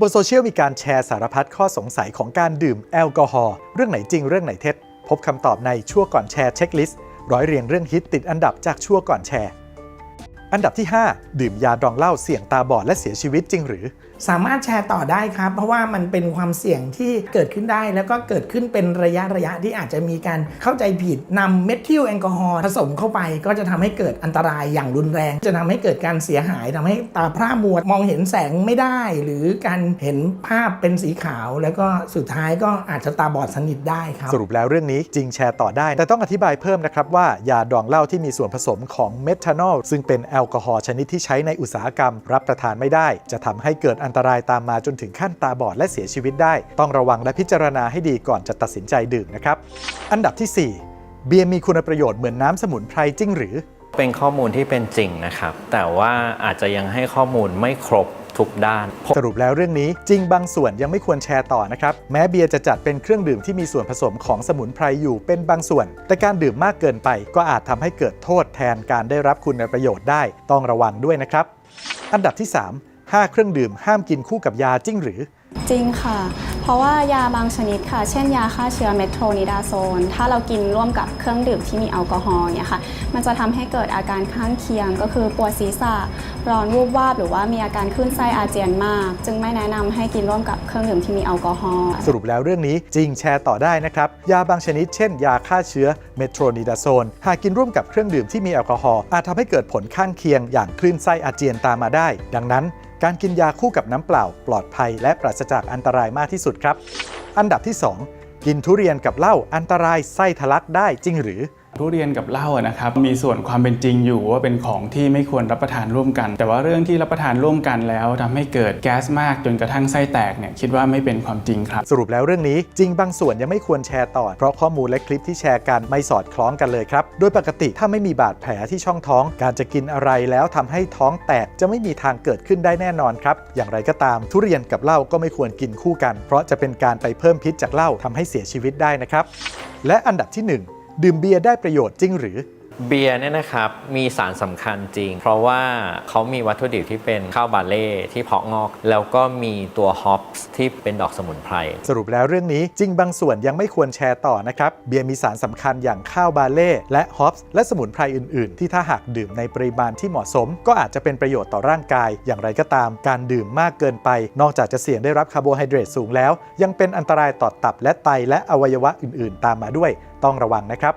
บนโซเชียลมีการแชร์สารพัดข้อสงสัยของการดื่มแอลกอฮอล์เรื่องไหนจริงเรื่องไหนเท็จ พบคำตอบในชั่วก่อนแชร์เช็คลิสต์ร้อยเรียงเรื่องฮิตติดอันดับจากชั่วก่อนแชร์ อันดับที่ 5 ดื่มยาดองเหล้าเสี่ยงตาบอดและเสียชีวิตจริงหรือ สามารถแชร์ต่อได้ครับ เพราะว่ามันเป็นความเสี่ยงที่เกิดขึ้นได้ แล้วก็เกิดขึ้นเป็นระยะระยะที่อาจจะมีการเข้าใจผิดนำเมทิลแอลกอฮอล์ผสมเข้าไป ก็จะทำให้เกิดอันตรายอย่างรุนแรง จะทำให้เกิดการเสียหายทำให้ตาพร่ามัวมองเห็นแสงไม่ได้ หรือการเห็นภาพเป็นสีขาว แล้วก็สุดท้ายก็อาจจะตาบอดสนิทได้ครับสรุปแล้วเรื่องนี้จริงแชร์ต่อได้ แต่ต้องอธิบายเพิ่มนะครับว่ายาดองเหล้าที่มีส่วนผสมของเมทานอลซึ่งเป็นแอลกอฮอล์ชนิดที่ใช้ในอุตสาหกรรมรับประทานไม่ได้ จะทำให้เกิดอันตรายตามมาจนถึงขั้นตาบอดและเสียชีวิตได้ ต้องระวังและพิจารณาให้ดีก่อนจะตัดสินใจดื่มนะครับ อันดับทีสี่ 4 เบียร์มีคุณประโยชน์เหมือนน้ำสมุนไพรจริงหรือ เป็นข้อมูลที่เป็นจริงนะครับ แต่ว่าอาจจะยังให้ข้อมูลไม่ครบทุกด้าน สรุปแล้วเรื่องนี้จริงบางส่วนยังไม่ควรแชร์ต่อนะครับ แม้เบียร์จะจัดเป็นเครื่องดื่มที่มีส่วนผสมของสมุนไพรอยู่เป็นบางส่วน แต่การดื่มมากเกินไปก็อาจทำให้เกิดโทษแทนการได้รับคุณประโยชน์ได้ ต้องระวังด้วยนะครับ อันดับที่ 3 5 เครื่องดื่มห้ามกินคู่กับยาจริงหรือ จริงค่ะ เพราะว่ายาบางชนิดค่ะ เช่นยาฆ่าเชื้อเมโทรนิดาโซน ถ้าเรากินร่วมกับเครื่องดื่มที่มีแอลกอฮอล์เนี่ยค่ะ มันจะทำให้เกิดอาการข้างเคียง ก็คือปวดศีรษะ ร้อนวูบวาบ หรือว่ามีอาการคลื่นไส้อาเจียนมาก จึงไม่แนะนำให้กินร่วมกับเครื่องดื่มที่มีแอลกอฮอล์ สรุปแล้วเรื่องนี้จริงแชร์ต่อได้นะครับ ยาบางชนิดเช่น ยาฆ่าเชื้อเมโทรนิดาโซน หากกินร่วมกับเครื่องดื่มที่มีแอลกอฮอล์ อาจทำให้เกิดผลข้างเคียง อย่างคลื่นไส้อาเจียนตามมาได้ ดังนั้น การกินยาคู่กับน้ำเปล่า ปลอดภัยและปราศจากอันตรายมากที่สุดครับ อันดับที่ 2 กินทุเรียนกับเหล้าอันตรายไส้ทะลักได้จริงหรือ ทุเรียนกับเหล้านะครับมีส่วนความเป็นจริงอยู่ว่าเป็นของที่ไม่ควรรับประทานร่วมกัน แต่ว่าเรื่องที่รับประทานร่วมกันแล้วทำให้เกิดแก๊สมากจนกระทั่งไส้แตกเนี่ยคิดว่าไม่เป็นความจริงครับ สรุปแล้วเรื่องนี้จริงบางส่วนยังไม่ควรแชร์ต่อ เพราะข้อมูลและคลิปที่แชร์กันไม่สอดคล้องกันเลยครับ โดยปกติถ้าไม่มีบาดแผลที่ช่องท้อง การจะกินอะไรแล้วทำให้ท้องแตกจะไม่มีทางเกิดขึ้นได้แน่นอนครับอย่างไรก็ตาม ทุเรียนกับเหล้าก็ไม่ควรกินคู่กัน เพราะจะเป็นการไปเพิ่มพิษจากเหล้าทำให้เสียชีวิตได้นะครับและอันดับที่หนึ่ง ดื่มเบียร์ได้ประโยชน์จริงหรือ เบียร์เนี่ยนะครับมีสารสำคัญจริง เพราะว่าเขามีวัตถุดิบที่เป็นข้าวบาเล่ที่เพาะงอก แล้วก็มีตัวฮอปส์ที่เป็นดอกสมุนไพรสรุปแล้วเรื่องนี้จริงบางส่วนยังไม่ควรแชร์ต่อนะครับ เบียร์มีสารสำคัญอย่างข้าวบาเล่และฮอปส์และสมุนไพรอื่นๆ ที่ถ้าหากดื่มในปริมาณที่เหมาะสม ก็อาจจะเป็นประโยชน์ต่อร่างกาย อย่างไรก็ตาม การดื่มมากเกินไป นอกจากจะเสี่ยงได้รับคาร์โบไฮเดรตสูงแล้ว ยังเป็นอันตรายต่อตับและไตและอวัยวะอื่น ๆ ตามมาด้วย ต้องระวังนะครับ